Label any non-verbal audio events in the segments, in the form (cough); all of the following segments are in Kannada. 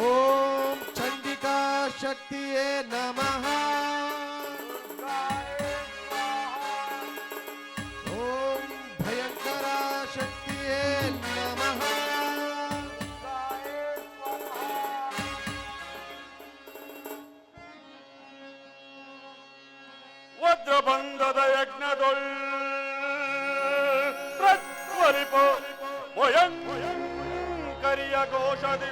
ಓಂ ಚಂಡಿಕಾ ಶಕ್ತಿಯೇ ನಮಃ ಓಂ ಭಯಂಕರ ಶಕ್ತಿಯೇ ನಮಃ ವಜ್ರಬಂಧದ ಯಜ್ಞದೊಳ್ ಪ್ರಜ್ವಲಿಪು ಭಯಂಕರಿಯ శౌర్య ఘోషది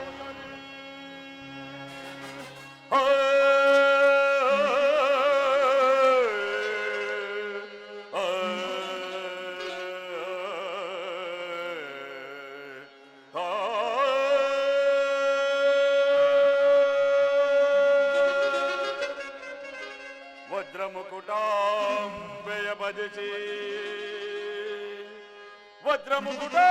వజ్రముకుటాం వ్యయపదిచి వజ్రముకుటా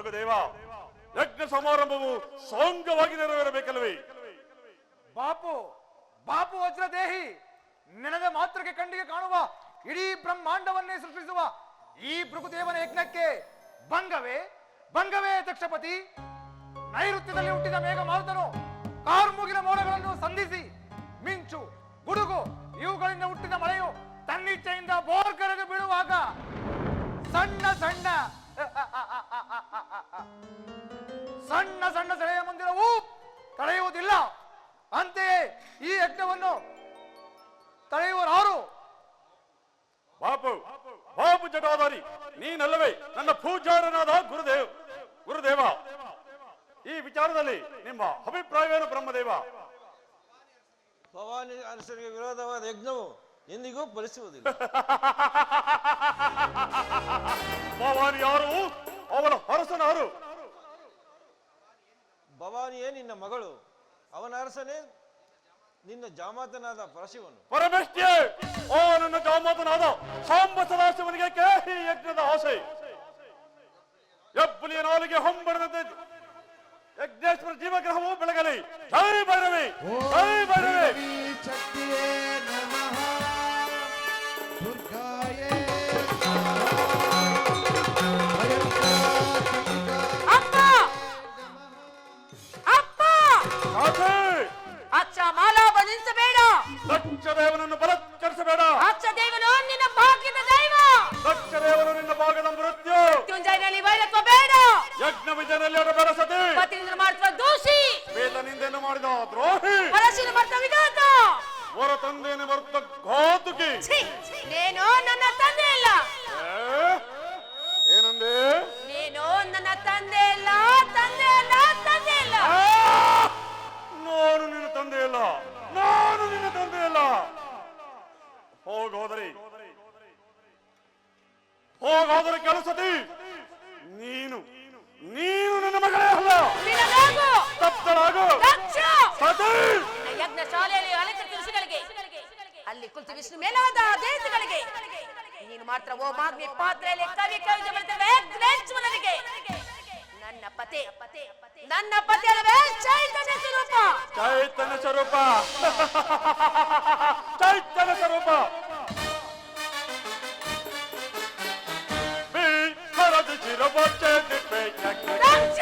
ಮೃಗದೇವ, ಯಜ್ಞ ಸಮಾರಂಭವು ಸಾಂಗವಾಗಿ ನೆರವೇರಬೇಕಲ್ಲವೇ? ಬಾಪು ಬಾಪು ವಜ್ರದೇಹಿ ನೆನೆದ ಮಾತ್ರಕ್ಕೆ ಕಂಡಿಗೆ ಕಾಣುವ ಇಡೀ ಬ್ರಹ್ಮಾಂಡವನ್ನೇ ಸೃಷ್ಟಿಸುವ ಈ ಭೃಗುದೇವನ ಯಜ್ಞಕ್ಕೆ ಭಂಗವೇ? ಭಂಗವೇ ದಕ್ಷಪತಿ? ನೈಋತ್ಯದಲ್ಲಿ ಹುಟ್ಟಿದ ಮೇಘ ಮಾರುತನು ಕಾರ್ಮುಗಿನ ಮೋಡಗಳನ್ನು ಸಂಧಿಸಿ ಮಿಂಚು, ಗುಡುಗು, ಇವುಗಳಿಂದ ಹುಟ್ಟಿದ ಮಳೆಯು ತನ್ನಿಚ್ಛೆಯಿಂದ ಬೋರ್ಗರೆದು ಬೀಳುವಾಗ ಸಣ್ಣ ಸಣ್ಣ ಸಣ್ಣ ತಡೆಯುವುದಿಲ್ಲ. ಅಂತೆಯೇ ಈ ಯಜ್ಞವನ್ನು ತಡೆಯುವರಾರು ಬಾಪು ಬಾಪು ಜಟಾಧಾರಿ ನೀನಲ್ಲವೇ ನನ್ನ ಪೂಜಾರನಾದ ಗುರುದೇವ್. ಗುರುದೇವ ಈ ವಿಚಾರದಲ್ಲಿ ನಿಮ್ಮ ಅಭಿಪ್ರಾಯವೇನು ಬ್ರಹ್ಮದೇವ? ಭವಾನಿ ಅರಸರಿಗೆ ವಿರೋಧವಾದ ಯಜ್ಞವು ಎಂದಿಗೂ ಫಲಿಸುವುದಿಲ್ಲ. (laughs) ಅವನ ನಿನ್ನ ಜಾಮಾತನಾದ ಪರಶಿವನು. ಪರಮೇಶ್ವೇ ಓ ನನ್ನ ಜಾಮಾತನಾದ ಸಾಂಬ ಸದಾಶಿವನಿಗೆ ಕೇಹಿ ಯಜ್ಞದ ಆಸೆ. ಎಬ್ಬುಲಿಯ ನಾಲಿಗೆ ಹೊಂಬಡದಂತೆ ಯಜ್ಞೇಶ್ವರ ಜೀವಗ್ರಹವು ಬೆಳಗಲಿ. ಜೈ ಭೈರವಿ ಹೈ ಜೈ ಭೈರವಿ ಶಕ್ತಿಯೇ. ಹೊರ ತಂದೆಯನ್ನು ಬರುತ್ತ ಘಾತುಕಿ ಛೀ, ನನ್ನ ತಂದೆ ಇಲ್ಲ ಏನಂದೆ? ನೀನು ನನ್ನ ತಂದೆ ಇಲ್ಲ ತಂದೆ ಇಲ್ಲ ತಂದೆ ಇಲ್ಲ ನಾನು ನಿನ್ನ ತಂದೆ ಇಲ್ಲ ನಾನು ನಿನ್ನ ತಂದೆ ಇಲ್ಲ ಹೋಗೋದ್ರಿ ಹೋಗೋದರ ಕೆಲಸದಿ ನೀನು ನೀನು ನನ್ನ ಮಗಳೇ ಅಲ್ಲ. ನಿನಗಾಗು. ವಿಷ್ಣು ಮೇಲಾದ ದೇವತೆಗಳಿಗೆ ನೀನು ಮಾತ್ರ ಓ ಮಾಗ್ನಿ ಪಾತ್ರೆಯಲ್ಲಿ ಕವಿ ಕವಿತೆ ಬರ್ತವೆ ಜ್ಞೇಶ್ವರನಿಗೆ ನನ್ನ ಪತಿ ನನ್ನ ಪತಿ ಅಲ್ಲವೇ ಚೈತನ್ಯ ಸ್ವರೂಪ ಚೈತನ್ಯ ಸ್ವರೂಪ ಚೈತನ್ಯ ಸ್ವರೂಪ ಬಿ ಹರದು ಚಿರಬೊಚ್ಚೆ ನಿಪ್ಪೆ ಯಜ್ಞಕ್ಕೆ ದಕ್ಷ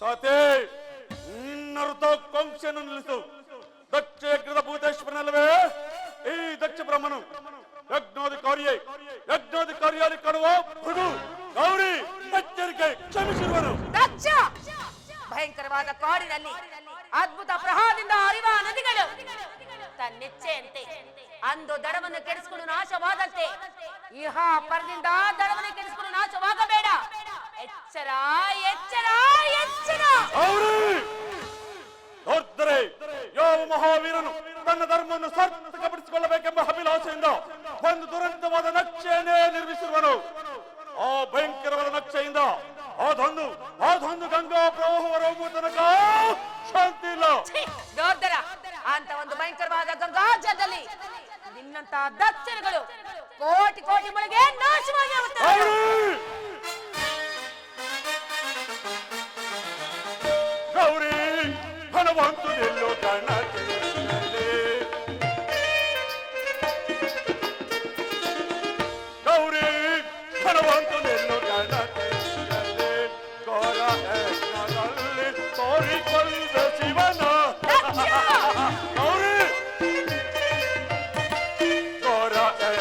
ಸಾತೆ ನಿನ್ನರುತ ಕೊಂಕ್ಷನು ನಿಲ್ಲಿಸು ದಕ್ಷ ಯಜ್ಞದ ಭೂತೇಶ್ವರನಲ್ಲವೇ ಈ ದಕ್ಷ ಬ್ರಹ್ಮನು ಯಜ್ಞಾಧಿಕಾರಿಯೇ ಯಜ್ಞಾಧಿಕಾರಿಯಲ್ಲಿ ಕಾಣುವ ಭೃಗು ಗೌರಿ ಎಚ್ಚರಿಕೆ ಕ್ಷಮಿಸಿರುವನು ದಕ್ಷ ಭಯಂಕರವಾದ ಕಾಡಿನಲ್ಲಿ ಅದ್ಭುತ ಪ್ರವಾಹದಿಂದ ಹರಿವ ನದಿಗಳು ತನ್ನಿಚ್ಛೆಯಂತೆ ಅಂದು ದಡವನ್ನು ಕೆಡಿಸಿಕೊಂಡು ನಾಶವಾದಂತೆ ಇಹ ಪರದಿಂದ ದಡವನ್ನು ಕೆಡಿಸಿಕೊಂಡು ನಾಶವಾಗಬೇಡ ಎಚ್ಚರ ಎಚ್ಚರ ಗೌರಿ ನೋಡ್ತಾರೆ, ಯಾವ ಮಹಾವೀರನು ತನ್ನ ಧರ್ಮವನ್ನು ಸಾರ್ಥಕಪಡಿಸಿಕೊಳ್ಳಬೇಕೆಂಬ ಅಭಿಲಾಷೆಯಿಂದ ಒಂದು ದುರಂತವಾದ ನಕ್ಷೆಯನ್ನೇ ನಿರ್ಮಿಸಿರುವನು. ಆ ಭಯಂಕರವಾದ ನಕ್ಷೆಯಿಂದ ಅದೊಂದು ಅದೊಂದು ಗಂಗಾ ಪ್ರವಾಹ ಹೊರಹೋಗುವ ತನಕ ಶಾಂತಿ ಇಲ್ಲ. ದೊಡ್ಡರ ಅಂತ ಒಂದು ಭಯಂಕರವಾದ ಗಂಗಾಜಲದಲ್ಲಿ ನಿನ್ನಂತ ದಕ್ಷಿಣಗಳು ಕೋಟಿ ಕೋಟಿ ಮಳೆಗೆ ನಾಶವಾಗಿ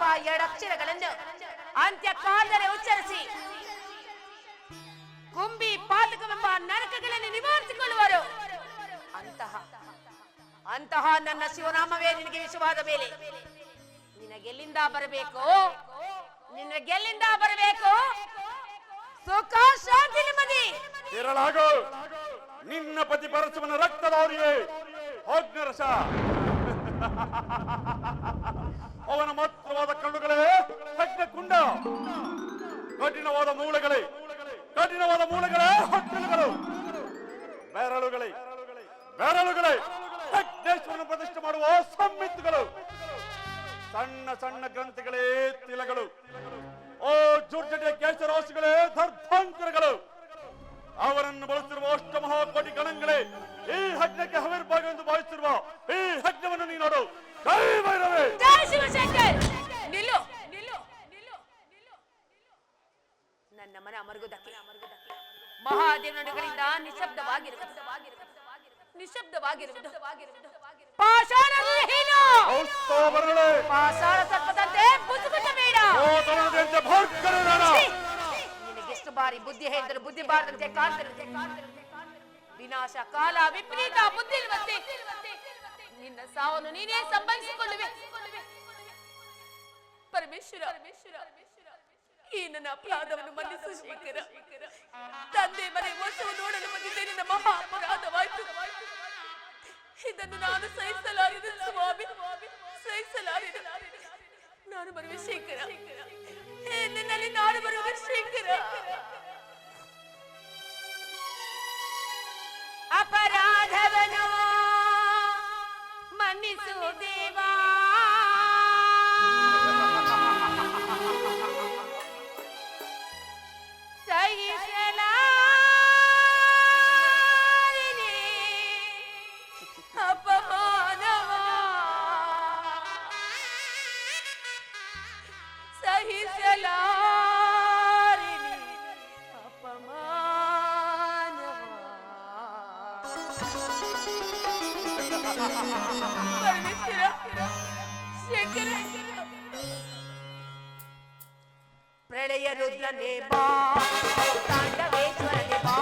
ಎಂಬ ಅಂತ್ಯ ಕಾಲದಲ್ಲಿ ಉಚ್ಚರಿಸಿ. ಕುಂಬಿ ಪಾತಕವೆಂಬ ನರಕಗಳನ್ನು ನಿವಾರಿಸಿಕೊಳ್ಳುವರು. ಅಂತಹ ಅಂತಹ ನನ್ನ ಶಿವನಾಮವೇ ನಿನಗೆ ವಿಷವಾದ ಮೇಲೆ. ನಿನಗೆಲ್ಲಿಂದ ಬರಬೇಕು? ನಿನಗೆಲ್ಲಿಂದ ಬರಬೇಕು? ಸುಖ, ಶಾಂತಿ ನೆಮ್ಮದಿ. ನಿನ್ನ ಪತಿ ಪರಶುವನ ರಕ್ತದವರಿಗೆ ಅಗ್ನರಸ (laughs) ಅವನ ಮಾತ್ರವಾದ ಕಣ್ಣುಗಳೇ ಅಗ್ನ ಕುಂಡ. ಕಠಿಣವಾದ ಮೂಳೆಗಳೇ ಕಠಿಣವಾದ ಮೂಳೆಗಳೇ ಹೊಟ್ಟೆಲುಗಳು ಬೆರಳುಗಳೇ ಬೆರಳುಗಳೇ. ಮರುಗುದಕ್ಕೆ ಮಹಾದೇವನುಗಳಿಂದ ನಿಶಬ್ದವಾಗಿರುವುದು. ನಿಶಬ್ದವಾಗಿರುವುದು. ಪಾಷಾಣ ಪಾಷಾಣ ಸೋದರನಂತೆ ಭಾರ್ಗವನಾದ. ಛೀ! ನಿನಗೆಷ್ಟು ಬಾರಿ ಬುದ್ಧಿ ಹೇಳಿದರು ಬುದ್ಧಿ ಬಾರದಂತೆ ಕಾಣ್ತಿರುತ್ತೆ ವಿನಾಶ ಕಾಲ ವಿಪರೀತ ಬುದ್ಧಿ ಇರುವಂತೆ ನಿನ್ನ ಸಾವನ್ನು ನೀನೇ ಸಂಭವಿಸಿಕೊಳ್ಳುವೆ. ಪರಮೇಶ್ವರ. ಈ ನನ್ನ ಅಪರಾಧವನ್ನು ಮನ್ನಿಸು ಶೇಖರ? ತಂದೆ ಮನೆ ಮೋಸವು ನೋಡಲು ಬಂದಿದ್ದೆ ನಿನ್ನ ಮಹಾ ಅಪರಾಧವಾಯಿತು ಇದನ್ನು ನಾನು ಸಹಿಸಲಾರಿದೆ ಸ್ವಾಮಿ. ಸಹಿಸಲಾರಿದೆ. ನಾನು ಬರುವ ಶೇಖರ. ನಿನ್ನಲ್ಲಿ ನಾನು ಬರುವ ಶೇಖರ. ಪ್ರಳಯ ರುದ್ರನೇ ಬಾ ತಾಂಡವೇಶ್ವರನೇ ಬಾ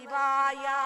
சிவாயா